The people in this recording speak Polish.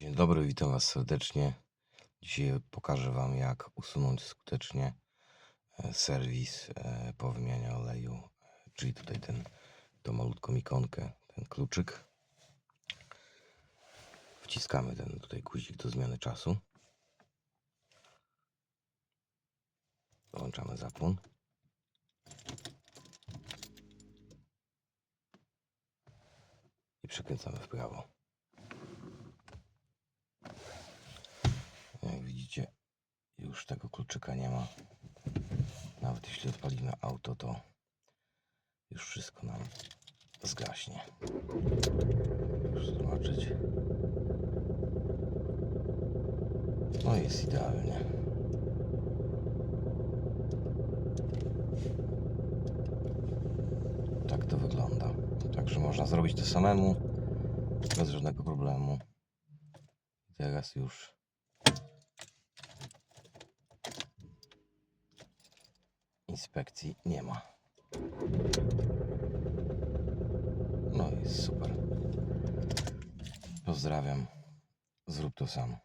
Dzień dobry, witam Was serdecznie. Dzisiaj pokażę Wam, jak usunąć skutecznie e, serwis e, po wymianie oleju, czyli tutaj ten, tą malutką ikonkę, ten kluczyk. Wciskamy ten tutaj guzik do zmiany czasu. Włączamy zapłon. I przekręcamy w prawo. Jak widzicie, już tego kluczyka nie ma. Nawet jeśli odpalimy auto, to już wszystko nam zgaśnie. Proszę zobaczyć. No jest idealnie. Tak to wygląda. Także można zrobić to samemu bez żadnego problemu. Teraz już inspekcji nie ma. No i super. Pozdrawiam. Zrób to sam.